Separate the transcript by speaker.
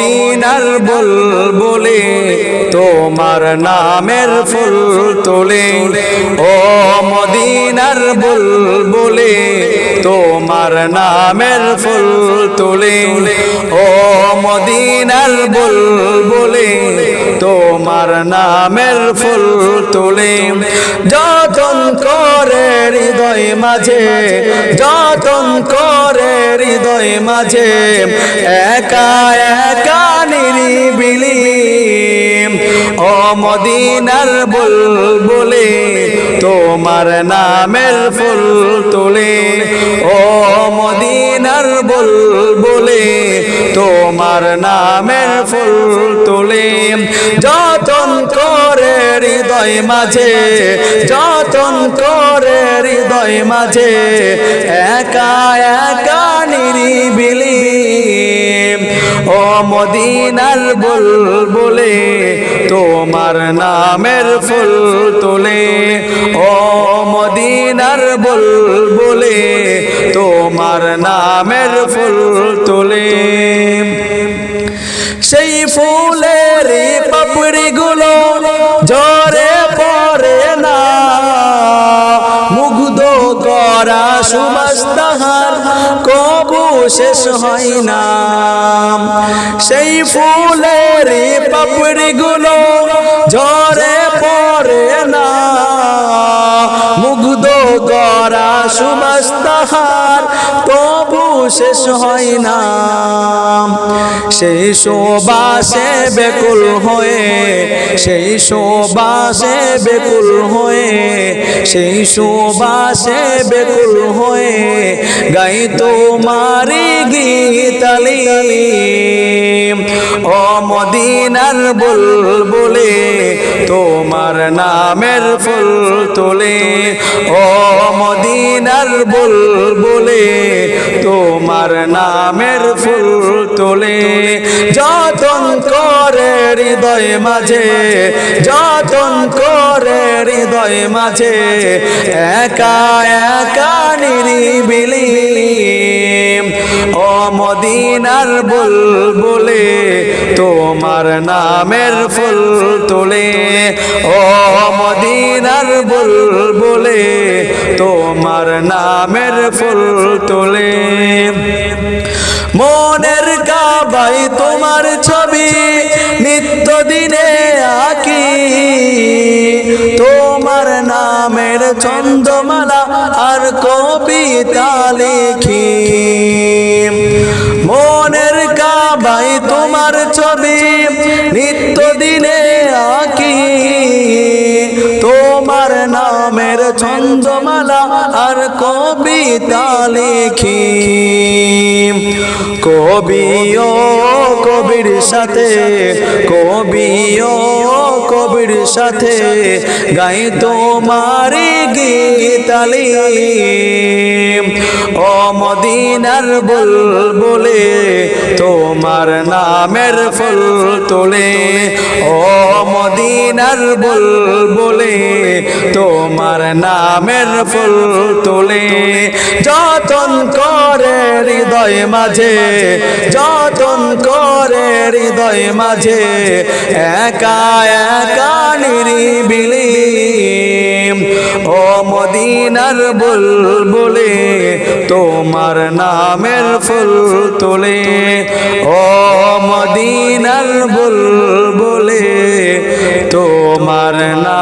Speaker 1: মদিনার বল বলে তোমার নামের ফুল তোলে। ও মদিনার বল বলে তোমার নামের ফুল তোলে। ও মদিনার বল বলে তোমার নামের ফুল তোলে। যতন করে হৃদয় মাঝে, যতন করে হৃদয় মাঝে একা একা নিরিবিলি। ও মদিনার বল বলে তোমার নামের ফুল তোলে। ও মদিনার বল বলে তোমার নামের ফুল তোলে। যতন করে হৃদয় মাঝে, যতন করে হৃদয় মাঝে, একা একা নিরিবিলি ও মদিনার তোমার নামের ফুল তোলে। ও মদিনার বল বলে তোমার নামের ফুল তোলে। সেই ফুলের পাপড়ি গুলো ঝরে পড়ে না, মুগ্ধ করা তাহার কবু শেষ হয় না। সেই ফুলের পাপড়ি গুলো ঝরে পড়ে না। মুগ্ধ করা সুবাস তাহার তবু শেষ হয় না। সেই শোবাসে বেকুল হয়ে, সেই শোবাসে বেকুল হয়ে, সেই শোবাসে বেকুল হয়ে, গাই তোমারি গীতালি ও মদিনার বল বলে তোমার নামের ফুল তোলে। ও মদিনার বল বলে তোমার নামের ফুল তোলে, যতন করে হৃদয় মাঝে, যতন করে হৃদয় মাঝে, একা একা নিরিবিলি। ও মদিনার বল বলে তোমার নামের ফুল তোলে, ও মদিনার বল নামের ফুল তোলে। মনের কাবাই তোমার ছবি নিত্য দিনে আঁকি। তোমার নামের চন্দ্রমালা আর কবিতা লিখি। মনের কাবাই তোমার ছবি নিত্য দিনে নামের চন্দ্রমালা আর কবিতা লিখি কবিও কবির সাথে কবিও কবির সাথে গাই তোমারি গীতালি ও মদিনার বল বলে তোমার নামের ফুল তোলে। ও মদিনার বল বলে তোমার নামের ফুল তোলে। যতন করে হৃদয় মাঝে, যতন করে হৃদয় মাঝে, একা একা নিরিবিলি। ও মদিনার বল বলে তোমার নামের ফুল তোলে। ও মদিনার বল বলে তোমার ফুল